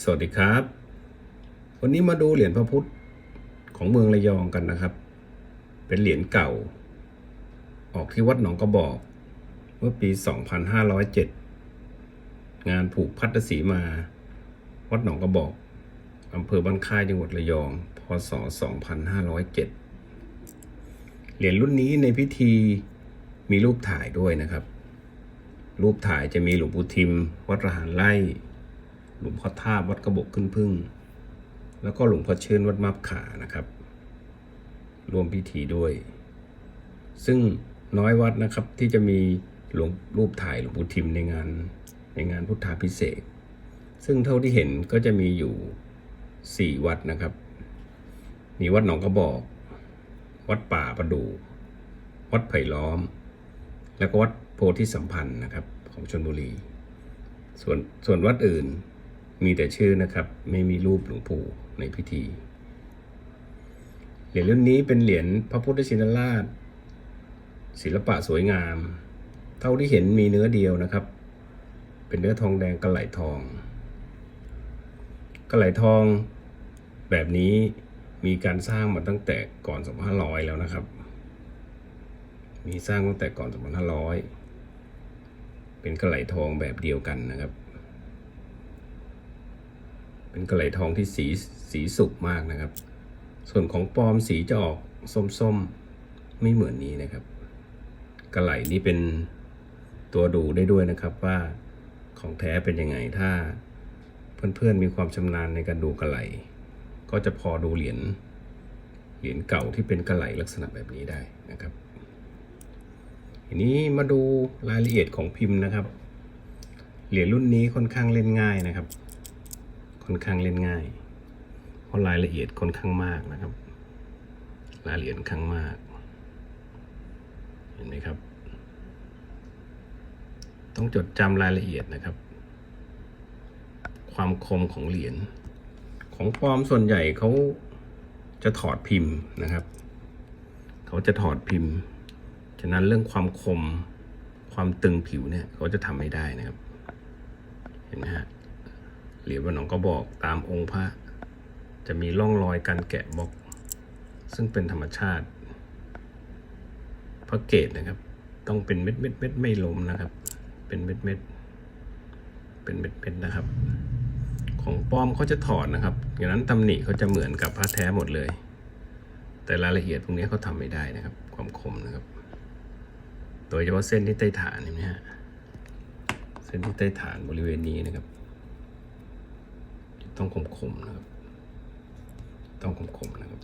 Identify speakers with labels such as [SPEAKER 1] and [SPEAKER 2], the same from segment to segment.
[SPEAKER 1] สวัสดีครับ วันนี้มาดูเหรียญพระพุทธของเมืองระยองกันนะครับ เป็นเหรียญเก่า ออกที่วัดหนองกระบอก เมื่อปี 2507 งานผูกพัทธสีมา วัดหนองกระบอกอำเภอบ้านค่ายจังหวัดระยอง พศ 2507 เหรียญรุ่นนี้ในพิธีมีรูปถ่ายด้วยนะครับ รูปถ่ายจะมีหลวงปู่ทิม วัดระหารไร่ หลวงพ่อท่าวัดกระบอกขึ้นพึ่ง แล้วก็หลวงพ่อเชิญวัดมับขานะครับร่วมพิธีด้วย ซึ่งน้อยวัดนะครับที่จะมีหลวงรูปถ่ายหลวงปู่ทิมในงานในงานพุทธาพิเศษ ซึ่งเท่าที่เห็นก็จะมีอยู่สี่วัดนะครับ มีวัดหนองกระบอก วัดป่าประดู วัดไผ่ล้อม แล้วก็วัดโพธิสัมพันธ์นะครับ ของชนบุรี ส่วนส่วนวัดอื่น มีแต่ชื่อนะครับ ไม่มีรูปหลวงปู่ในพิธี เหรียญรุ่นนี้เป็นเหรียญพระพุทธชินราช ศิลปะสวยงาม เท่าที่เห็นมีเนื้อเดียวนะครับ เป็นเนื้อทองแดงกระไหลทอง กระไหลทองแบบนี้มีการสร้างมาตั้งแต่ก่อน 2500 แล้วนะครับ มีสร้างตั้งแต่ก่อน 2500 เป็นกระไหลทองแบบเดียวกันนะครับ เป็นกระไหลทองที่สีสีสุกมากนะครับ ส่วนของปลอมสีจะออกส้มๆ ไม่เหมือนนี้นะครับ กระไหลนี้เป็นตัวดูได้ด้วยนะครับว่าของแท้เป็นยังไงถ้าเพื่อนๆมีความชำนาญในการดูกระไหล ก็จะพอดูเหรียญเหรียญเก่าที่เป็นกระไหลลักษณะแบบนี้ได้นะครับทีนี้มาดูรายละเอียดของพิมพ์นะครับ เหรียญรุ่นนี้ค่อนข้างเล่นง่ายนะครับ ค่อนข้างเล่นง่าย เพราะรายละเอียดค่อนข้างมากนะครับ รายละเอียดค่อนข้างมาก เห็นไหมครับ ต้องจดจำรายละเอียดนะครับ ความคมของเหรียญของปลอมส่วนใหญ่เขาจะถอดพิมพ์นะครับเขาจะถอดพิมพ์ ฉะนั้นเรื่องความคมความตึงผิวเนี่ยเขาจะทำไม่ได้นะครับ เห็นไหมฮะ เหรียญวันหนองก็บอกตามองค์พระ จะมีร่องรอยการแกะบล็อก ซึ่งเป็นธรรมชาติ พระเกตนะครับ ต้องเป็นเม็ดเม็ดเม็ดไม่ล้มนะครับ เป็นเม็ดเม็ดเป็นเม็ดเม็ดนะครับ ของปลอมเขาจะถอดนะครับอย่างนั้นตำหนิเขาจะเหมือนกับพระแท้หมดเลย แต่รายละเอียดพวกนี้เขาทำไม่ได้นะครับ ความคมนะครับ โดยเฉพาะเส้นที่ใต้ฐานเห็นไหมฮะเส้นที่ใต้ฐานบริเวณนี้นะครับ ต้องคมคมๆนะครับ ต้องคมคมๆนะครับ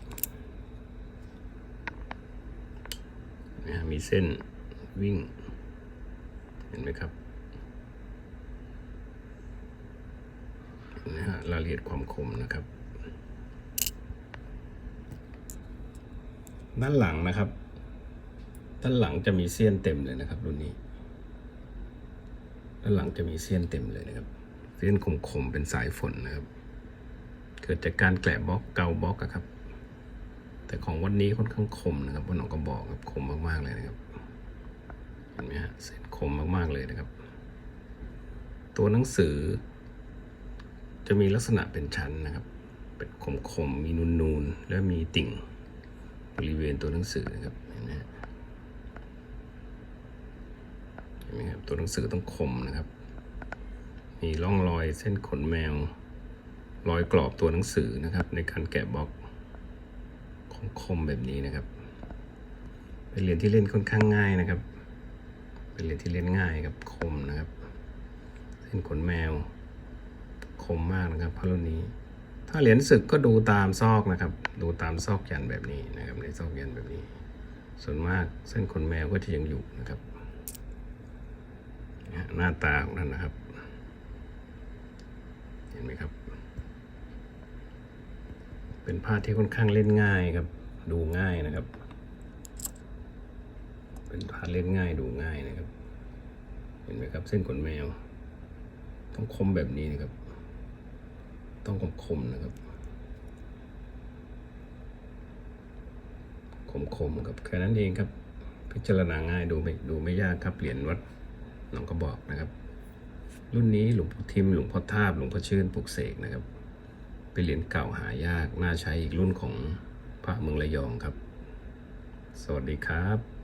[SPEAKER 1] นะฮะมีเส้นวิ่ง เห็นไหมครับนไหมฮะรายละเอียดความคมนะครับ ด้านหลังนะครับ ด้านหลังจะมีเสี้ยนเต็มเลยนะครับรุ่นนี้ ด้านหลังจะมีเสี้ยนเต็มเลยนะครับ เส้นคมๆเป็นสายฝนนะครับ เกิดจากการแกะบล็อกเกาบล็อกครับ แต่ของวันนี้ค่อนข้างคมนะครับวันน้องก็บอกครับคมมากๆเลยนะครับเห็นไหมฮะเส้นคมมากๆเลยนะครับ ตัวหนังสือ จะมีลักษณะเป็นชั้นนะครับ เป็นคมๆมีนูนๆและมีติ่งบริเวณตัวหนังสือนะครับเห็นไหมฮะเห็นไหมครับตัวหนังสือต้องคมนะครับ มีร่องรอยเส้นขนแมว รอยกรอบตัวหนังสือนะครับ ในการแกะบล็อกของคมแบบนี้นะครับ เป็นเหรียญที่เล่นค่อนข้างง่ายนะครับ เป็นเหรียญที่เล่นง่ายครับคมนะครับเส้นขนแมว คมมากนะครับพระรุ่นนี้ ถ้าเหรียญศึกก็ดูตามซอกนะครับ ดูตามซอกยันแบบนี้นะครับ ในซอกยันแบบนี้ ส่วนมากเส้นขนแมวก็จะยังอยู่นะครับหน้าตาของท่านนะครับ เห็นไหมครับ เป็นผ้าที่ค่อนข้างเล่นง่ายครับ ดูง่ายนะครับ เป็นผ้าเล่นง่ายดูง่ายนะครับ เห็นไหมครับเส้นขนแมว ต้องคมแบบนี้นะครับ ต้องคมคมๆนะครับ คมคมครับแค่นั้นเองครับ พิจารณาง่ายดูไม่ดูไม่ยากครับเหรียญวัดหนองกระบอกนะครับ รุ่นนี้หลวงพ่อทิมหลวงพ่อทาบหลวงพ่อชื่นปลุกเสกนะครับ เป็นเหรียญเก่าหายาก น่าใช้อีกรุ่นของพระเมืองระยองครับ สวัสดีครับ